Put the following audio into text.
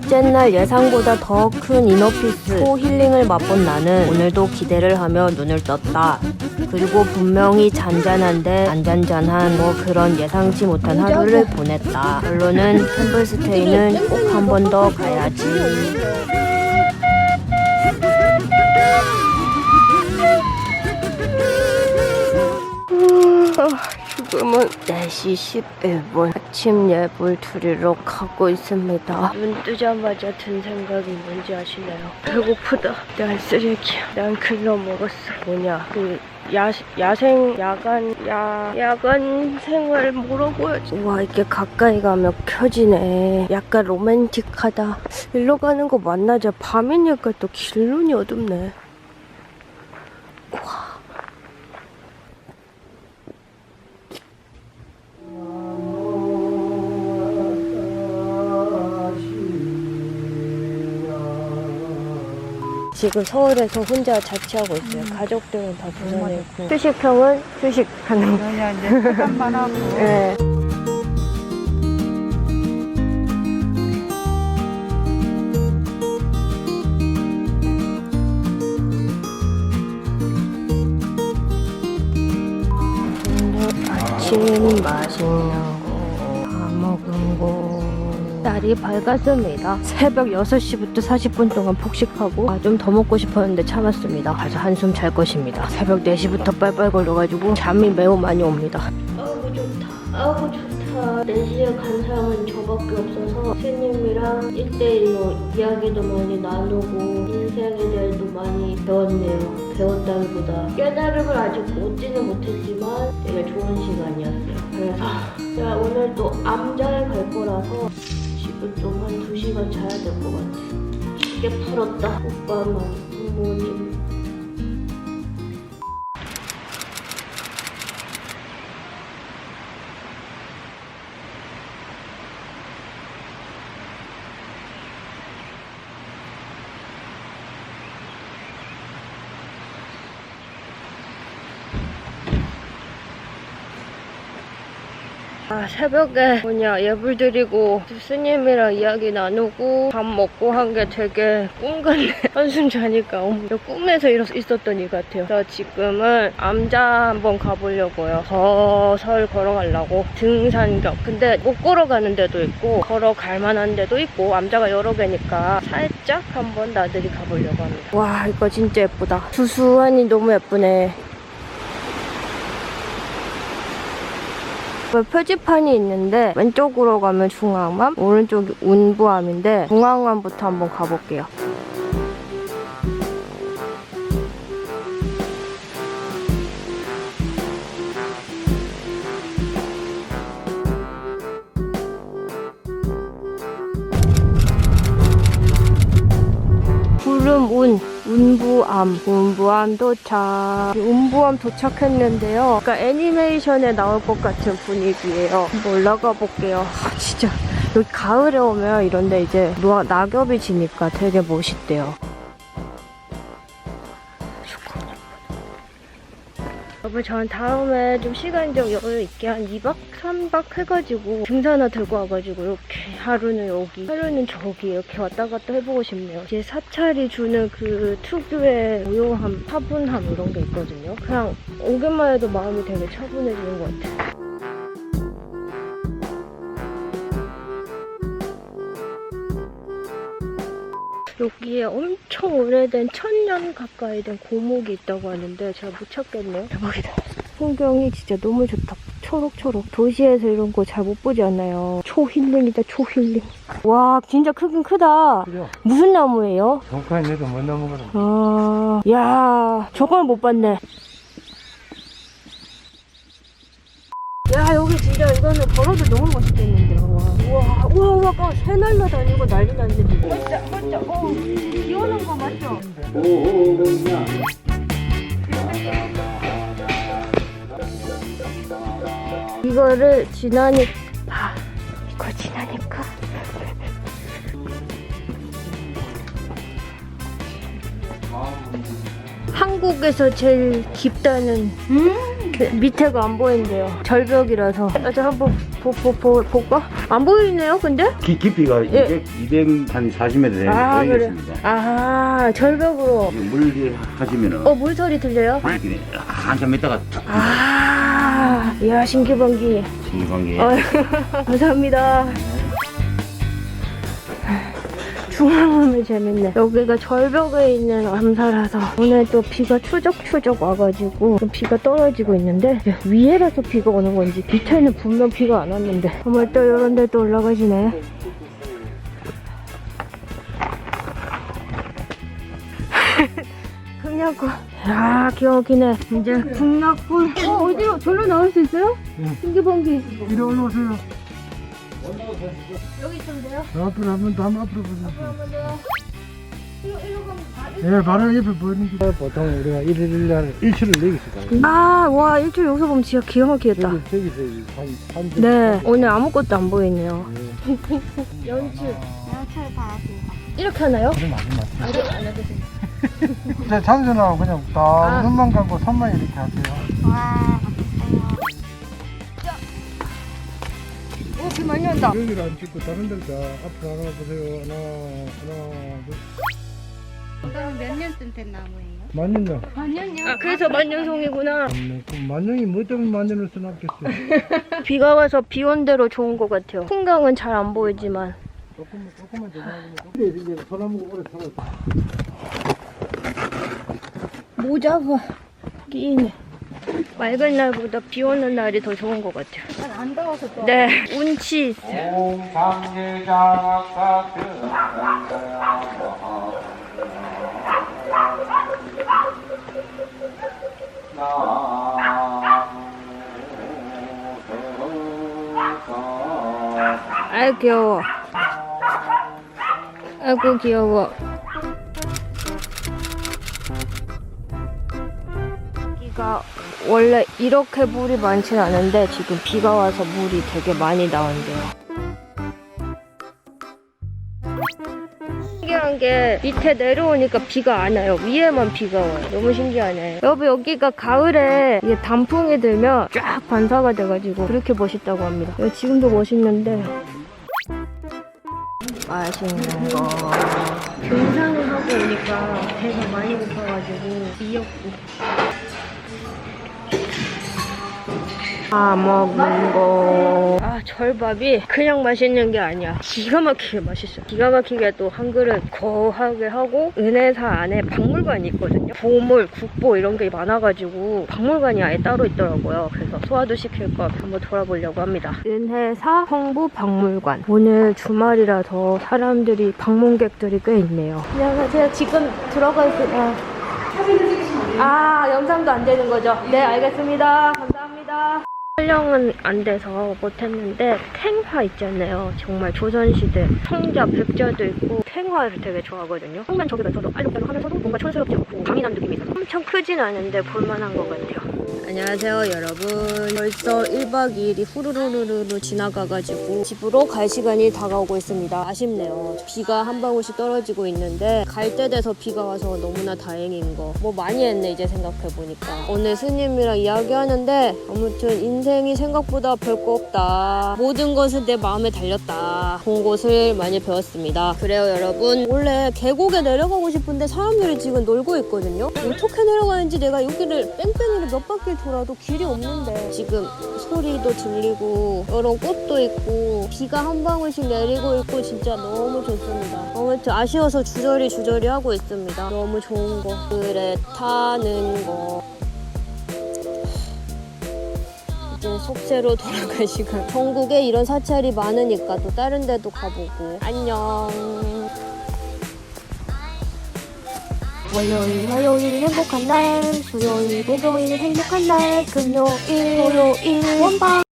첫째 날 예상보다 더큰 이너피스 코 힐링을 맛본 나는 오늘도 기대를 하며 눈을 떴다. 그리고 분명히 잔잔한데 안 잔잔한 뭐 그런 예상치 못한 하루를 보냈다. 결론은 템플스테이는 꼭 한 번 더 가야지. 지금은 4시 11분 아침 예불 드리러 가고 있습니다. 눈 뜨자마자 든 생각이 뭔지 아시나요? 배고프다. 난 쓰레기야. 난 글러 먹었어. 뭐냐? 그 야, 야생, 야간, 야, 야간 생활 뭐라고 해야지? 와, 이게 가까이 가면 켜지네. 약간 로맨틱하다. 일로 가는 거 맞나? 저 밤이니까 또 길눈이 어둡네. 지금 서울에서 혼자 자취하고 있어요. 가족들은 다 부산에 있고. 휴식형은 휴식하는 거. 그냥 이제 시간만 하고 네. 오늘 아침 맛있는 날이 밝았습니다. 새벽 6시부터 40분 동안 폭식하고 아, 좀 더 먹고 싶었는데 참았습니다. 가서 한숨 잘 것입니다. 새벽 4시부터 빨빨 걸려가지고 잠이 매우 많이 옵니다. 아우 좋다. 아우 좋다. 4시에 간 사람은 저밖에 없어서 스님이랑 1대1로 이야기도 많이 나누고 인생에 대해서 많이 배웠네요. 배웠다기보다 깨달음을 아직 얻지는 못했지만 되게 좋은 시간이었어요. 그래서 제가 오늘 또 암자에 갈 거라서 지금 좀한 2시간 자야 될 것 같아요 쉽게 풀었다? 오빠만 부모님 아, 새벽에 뭐냐 예불 드리고 스님이랑 이야기 나누고 밥 먹고 한 게 되게 꿈 같네. 한숨 자니까 어머, 꿈에서 일어 있었던 일 같아요. 그래서 지금은 암자 한번 가보려고요. 서설 걸어가려고 등산경. 근데 못 걸어가는 데도 있고 걸어갈 만한 데도 있고 암자가 여러 개니까 살짝 한번 나들이 가보려고 합니다. 와 이거 진짜 예쁘다. 수수하니 너무 예쁘네 표지판이 있는데 왼쪽으로 가면 중앙암, 오른쪽이 운부암인데 중앙암부터 한번 가볼게요. 운부암 운부암 도착. 운부암 도착했는데요. 그러니까 애니메이션에 나올 것 같은 분위기예요. 올라가 볼게요. 아, 진짜. 여기 가을에 오면 이런데 이제 노- 낙엽이 지니까 되게 멋있대요 여러분 저는 다음에 좀 시간 좀 여유 있게 한 2박 3박 해가지고 등산화 들고 와가지고 이렇게 하루는 여기 하루는 저기 이렇게 왔다 갔다 해보고 싶네요. 이제 사찰이 주는 그 특유의 고요함 차분함 이런 게 있거든요. 그냥 오기만 해도 마음이 되게 차분해지는 것 같아요 여기에 엄청 오래된 천년 가까이 된 고목이 있다고 하는데 제가 못 찾겠네요. 대박이다. 풍경이 진짜 너무 좋다. 초록초록. 도시에서 이런 거 잘 못 보지 않나요? 초힐링이다, 초힐링. 와, 진짜 크긴 크다. 그죠? 무슨 나무예요? 정카에 내도 못 넘어가는 아, 야, 저건 못 봤네. 야, 여기 진짜 이거는 걸어도 너무 멋있겠는데. 와, 우와, 우와, 우와, 까새 날라다니고 난리 났네. 맞죠, 맞죠. 어, 비 오는 거 맞죠? 이거를 지나니, 아, 이거 지나니까. 한국에서 제일 깊다는 그 밑에가 안 보인대요. 절벽이라서. 아, 저 한번 보, 보, 보, 볼까? 안 보이네요, 근데? 기, 깊이가 예. 200, 200, 한 40m 되는 아, 그래. 보이겠습니다. 아, 절벽으로. 물이 하시면은 어, 물소리 들려요? 이렇게 한참 있다가 툭 아, 이야, 신기방기. 신기관계 어, 감사합니다. 중앙하면 재밌네. 여기가 절벽에 있는 암사라서 오늘 또 비가 추적추적 와가지고 좀 비가 떨어지고 있는데 위에라서 비가 오는 건지 밑에는 분명 비가 안 왔는데 정말 또 이런 데 또 올라가시네. 흥약군. 야, 기억이네. 이제 흥약군. 어, 어디로? 절로 나올 수 있어요? 신기방기. 이리 올라오세요. 여기 있으면 돼요? 앞으로 한 번 더 한번 앞으로 보세요. 그러면요. 이거, 이거 가면 예, 바로 옆에 보이는 게 보통 우리가 1일 1날 일출을 내기시거든요. 아, 와, 일주일 여기서 보면 진짜 기가 막히겠다. 여기 저기서 한, 한 점. 네, 오늘 아무것도 안 보이네요. 예. 연출. 연출 받았습니다. 이렇게 하나요? 그럼 것 같아요. 아직 안 해주세요. 자, 장전하고 그냥 다 아. 눈만 감고 손만 이렇게 하세요. 와, 오, 비 많이 온다. 여기를 안 찍고 다른 데를 다 앞으로 하나 보세요. 하나, 하나, 둘. 그럼 몇 년쯤 된 나무예요? 만년요. 아, 그래서 만년송이구나. 네, 그럼 만년이 뭐 때문에 만년을 써놨겠어요? 비가 와서 비 온 대로 좋은 것 같아요. 풍경은 잘 안 보이지만. 조금만, 조금만 더 나가면. 근데 이제 소나무가 오래 살았어. 모자가 끼네. 맑은 날보다 비 오는 날이 더 좋은 것 같아요. 안 더워서 또. 네, 운치 있어요. 아이 귀여워. 아이고 귀여워. 원래 이렇게 물이 많진 않은데 지금 비가 와서 물이 되게 많이 나온대요. 신기한 게 밑에 내려오니까 비가 안 와요. 위에만 비가 와요. 너무 신기하네. 여러분 여기가 가을에 이게 단풍이 들면 쫙 반사가 돼가지고 그렇게 멋있다고 합니다. 여기 지금도 멋있는데 맛있는 거 등산을 하고 오니까 배가 많이 고파가지고 미역국 다 먹는 거. 아, 절밥이 그냥 맛있는 게 아니야. 기가 막히게 맛있어. 기가 막히게 또 한 그릇 거하게 하고, 은혜사 안에 박물관이 있거든요. 보물, 국보 이런 게 많아가지고, 박물관이 아예 따로 있더라고요. 그래서 소화도 시킬 거 한번 돌아보려고 합니다. 은혜사 성부 박물관. 오늘 주말이라서 사람들이, 방문객들이 꽤 있네요. 안녕하세요. 지금 들어가 있어요. 아, 영상도 안 되는 거죠? 네, 알겠습니다. 감사합니다. 촬영은 안 돼서 못했는데 탱화 있잖아요. 정말 조선시대 성자, 백자도 있고 탱화를 되게 좋아하거든요. 정말 저기 가서도 알록달록 하면서도 뭔가 촌스럽지 않고 강인한 느낌이 있어서 엄청 크진 않은데 볼만한 것 같아요. 안녕하세요 여러분. 벌써 1박 2일이 후루루루루 지나가가지고 집으로 갈 시간이 다가오고 있습니다. 아쉽네요. 비가 한 방울씩 떨어지고 있는데 갈 때 돼서 비가 와서 너무나 다행인 거. 뭐 많이 했네 이제 생각해보니까. 오늘 스님이랑 이야기하는데 아무튼 인생이 생각보다 별거 없다. 모든 것은 내 마음에 달렸다. 본 것을 많이 배웠습니다. 그래요 여러분. 원래 계곡에 내려가고 싶은데 사람들이 지금 놀고 있거든요. 어떻게 내려가는지 내가 여기를 뺑뺑이를 몇 바퀴 돌아도 길이 없는데 지금 소리도 들리고 이런 꽃도 있고 비가 한 방울씩 내리고 있고 진짜 너무 좋습니다. 아무튼 아쉬워서 주저리 주저리 하고 있습니다. 너무 좋은 거. 그래 타는 거. 이제 속세로 돌아갈 시간. 전국에 이런 사찰이 많으니까 또 다른 데도 가보고. 안녕. 월요일, 화요일 행복한 날, 수요일, 목요일 행복한 날, 금요일, 토요일 원방.